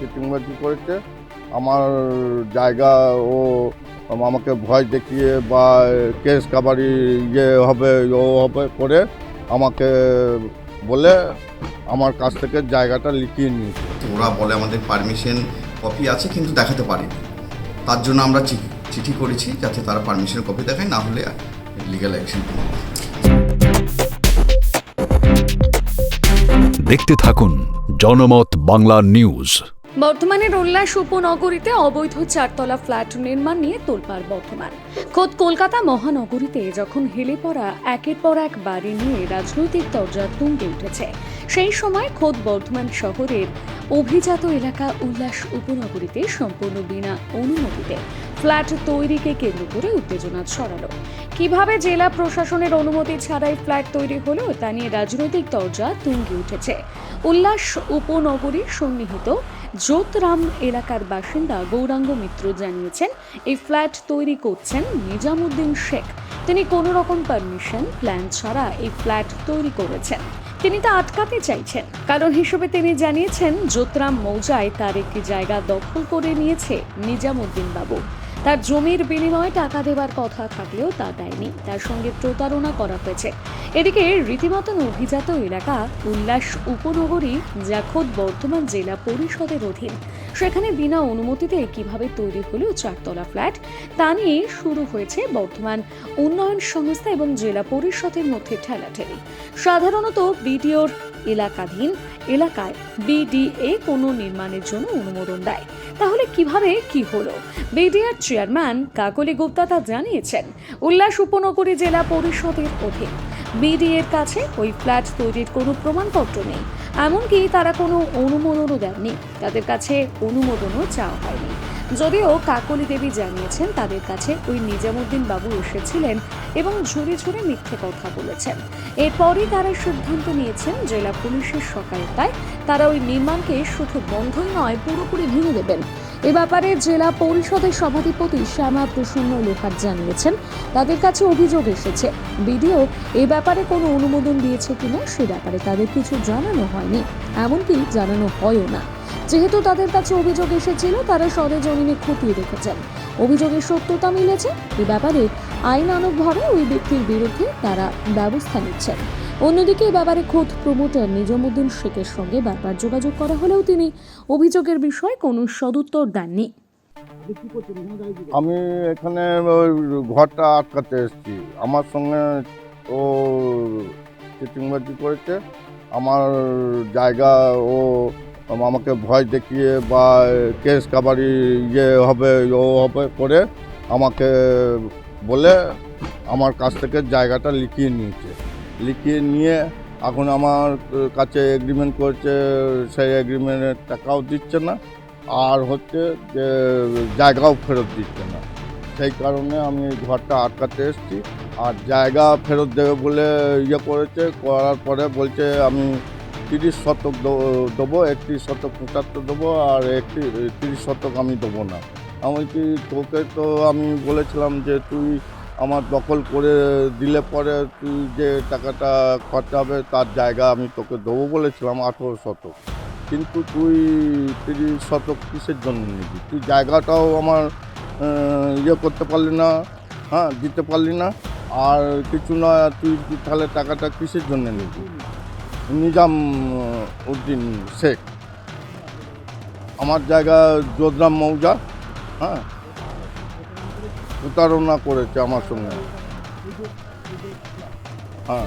চিটিংবাজি করেছে। আমার জায়গা ও আমাকে ভয় দেখিয়ে বা কেস কাবারি ইয়ে হবে ও হবে করে আমাকে বলে আমার কাছ থেকে জায়গাটা লিখিয়ে নিয়েছে। ওরা বলে আমাদের পারমিশন কপি আছে কিন্তু দেখাতে পারিনি। তার জন্য আমরা চিঠি করেছি যাতে তারা পারমিশন কপি দেখায় না হলে লিগ্যাল অ্যাকশন দেখতে থাকুন জনমত বাংলা নিউজ। বর্তমানের উল্লাস উপনগরীতে অবৈধ চারতলা ফ্ল্যাট নির্মাণ নিয়ে তোলপাড় বর্তমান খোদ কলকাতা মহানগরীতে যখন হেলে পড়া একের পর এক বাড়ি নিয়ে রাজনৈতিক দরজা তুঙ্গে উঠেছে, সেই সময় খোদ বর্ধমান শহরের অভিজাত এলাকা উল্লাস উপনগরীতে সম্পূর্ণ বিনা অনুমতিতে ফ্ল্যাট তৈরিকে কেন্দ্র করে উত্তেজনা ছড়ালো। কীভাবে জেলা প্রশাসনের অনুমতি ছাড়াই ফ্ল্যাট তৈরি হলো তা নিয়ে রাজনৈতিক দরজা তুঙ্গে উঠেছে। উল্লাস উপনগরীর সন্নিহিত জোতরাম এলাকার বাসিন্দা গৌরাঙ্গ মিত্র জানিয়েছেন, এই ফ্ল্যাট তৈরি করছেন নিজামুদ্দিন শেখ। তিনি কোনো রকম পারমিশন, প্ল্যান ছাড়া এই ফ্ল্যাট তৈরি করেছেন। তিনি তা আটকাতে চাইছেন। কারণ হিসেবে তিনি জানিয়েছেন, জ্যোতরাম মৌজায় তার একটি জায়গা দখল করে নিয়েছে নিজামুদ্দিন বাবু। তার জমির বিনিময়ে টাকা দেওয়ার কথা থাকলেও তা দেয়নি। তার সঙ্গে প্রতারণা করা হয়েছে। এদিকে রীতিমতন অভিজাত এলাকা উল্লাস উপনগরী, যা খোদ বর্ধমান জেলা পরিষদের অধীন। সেখানে বিনা অনুমতিতে কীভাবে তৈরি হলো চারতলা ফ্ল্যাট, তা নিয়ে শুরু হয়েছে বর্ধমান উন্নয়ন সংস্থা এবং জেলা পরিষদের মধ্যে ঠেলাঠেলি। সাধারণত বিডিওর এলাকাধীন এলাকায় বিডিএ কোনো নির্মাণের জন্য অনুমোদন দেয়। তাহলে কীভাবে কি হলো? বিডিআর চেয়ারম্যান কাকলি গুপ্তা তা জানিয়েছেন। উল্লাস উপনগরী জেলা পরিষদের অধীন। বিডিএর কাছে ওই ফ্ল্যাট তৈরির কোনো প্রমাণপত্র নেই। এমনকি তারা কোনো অনুমোদনও দেননি তাদের কাছে অনুমোদনও চাওয়া হয়নি। যদিও কাকলি দেবী জানিয়েছেন তাদের কাছে ওই নিজামুদ্দিন বাবু এসেছিলেন এবং ঝুড়ি ঝুড়ি মিথ্যে কথা বলেছেন। এরপরই তারা সিদ্ধান্ত নিয়েছেন জেলা পুলিশের সহায়তায় তারা ওই নির্মাণকে শুধু বন্ধই নয়, পুরোপুরি ভেঙে দেবেন। এ ব্যাপারে জেলা পরিষদের সভাধিপতি শ্যামা প্রসন্ন লোহার জানিয়েছেন, তাদের কাছে অভিযোগ এসেছে। বিডিও, এ ব্যাপারে কোনো অনুমোদন দিয়েছে কিনা সে ব্যাপারে তাদের কিছু জানানো হয়নি। এমনকি জানানো হয়ও না। যেহেতু তাদের কাছে অভিযোগ এসেছিল, তারা সরেজমিনে খতিয়ে দেখেছেন। অভিযোগের সত্যতা মিলেছে। এ ব্যাপারে আইনানুগভাবে ওই ব্যক্তির বিরুদ্ধে তারা ব্যবস্থা নিচ্ছেন। অন্যদিকে এ ব্যাপারে খোদ প্রমোটার নিজামুদ্দিন শেখের সঙ্গে বারবার যোগাযোগ করা হলেও তিনি অভিযোগের বিষয়ে কোনো সদুত্তর দেননি। আমি এখানে ঘরটা আটকাতে এসেছি। আমার সঙ্গে ও চিটিংবাজি করেছে। আমার জায়গা ও আমাকে ভয় দেখিয়ে বা কেস কাবারি ইয়ে হবে, ও হবে করে আমাকে বলে আমার কাছ থেকে জায়গাটা লিখিয়ে নিয়েছে। লিখিয়ে নিয়ে এখন আমার কাছে এগ্রিমেন্ট করেছে, সেই এগ্রিমেন্টের টাকাও দিচ্ছে না, আর হচ্ছে যে জায়গাও ফেরত দিচ্ছে না। সেই কারণে আমি ঘরটা আটকাতে এসেছি, আর জায়গা ফেরত দেবে বলে ইয়ে করেছে, করার পরে বলছে আমি তিরিশ শতক দেবো, একত্রিশ শতক পঁচাত্তর দেবো আর একটি, তিরিশ শতক আমি দেবো না। আমি কি তোকে তো আমি বলেছিলাম যে তুই আমার দখল করে দিলে পরে তুই যে টাকাটা খরচা হবে তার জায়গা আমি তোকে দেবো বলেছিলাম আঠেরো শতক। কিন্তু তুই তিরিশ শতক কিসের জন্য নিবি? তুই জায়গাটাও আমার ইয়ে করতে পারলি না হ্যাঁ দিতে পারলি না। আর কিছু না, তুই তাহলে টাকাটা কিসের জন্য নিবি? নিজাম উদ্দিন শেখ। আমার জায়গা যোদরাম মৌজা হ্যাঁ? প্রতারণা করেছে আমার সঙ্গে। হ্যাঁ।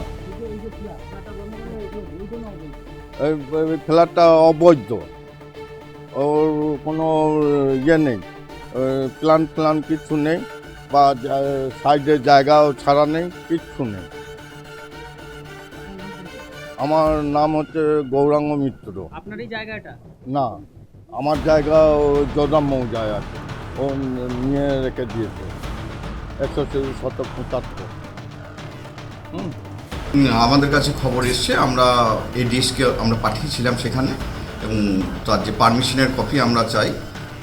এই অবৈধ। ওর কোনো ইয়ে নেই। প্ল্যান প্ল্যান কিছু নেই বা জা- সাইডে জায়গাও ছাড়া নেই, কিচ্ছু নেই। আমার নাম হচ্ছে গৌরাঙ্গ মিত্র। আপনার এই জায়গাটা? না আমার জায়গা যোদাম মৌজায় আছে। ও নিয়ে রেখে দিয়েছে। একশো শতক পঁচাত্তর। হুম। আমাদের কাছে খবর এসছে আমরা এডিএসকে আমরা পাঠিয়েছিলাম সেখানে এবং তার যে পারমিশনের কপি আমরা চাই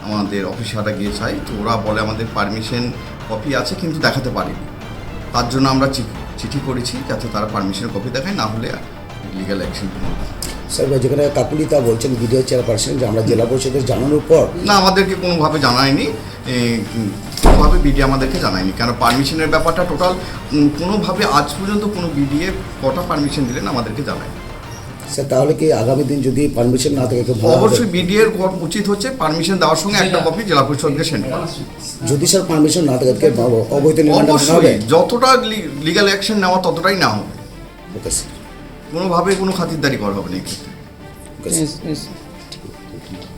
আমাদের অফিসাররা গিয়ে চাই তো ওরা বলে আমাদের পারমিশন কপি আছে কিন্তু দেখাতে পারিনি। তার জন্য আমরা চিঠি করেছি যাতে তারা পারমিশনের কপি দেখায় না হলে লিগ্যাল অ্যাকশন স্যার যেখানে কাকুলি তা বলছেন বিডিও চেয়ারপারসন যে আমরা জেলা পরিষদের জানানোর পর না আমাদেরকে কোনোভাবে জানায়নি। কোনোভাবে বিডি আমাদেরকে জানায়নি। কেন পারমিশনের ব্যাপারটা টোটাল কোনোভাবে আজ পর্যন্ত কোনো বিডিএ কটা পারমিশন দিলেন আমাদেরকে জানায়নি। স্যার তাহলে কি আগামী দিন যদি পারমিশন না থাকে? অবশ্যই বিডিএর উচিত হচ্ছে পারমিশন দেওয়ার সঙ্গে একটা কপি জেলা পরিষদকে সেন্ড করা। যদি স্যার পারমিশন না থাকে অবৈধ নির্মাণটা হবে? অবশ্যই যতটা লিগাল অ্যাকশন নেওয়া ততটাই না হবে। ওকে স্যার কোনোভাবে কোনো খাতিরদারি করা হবে না এক্ষেত্রে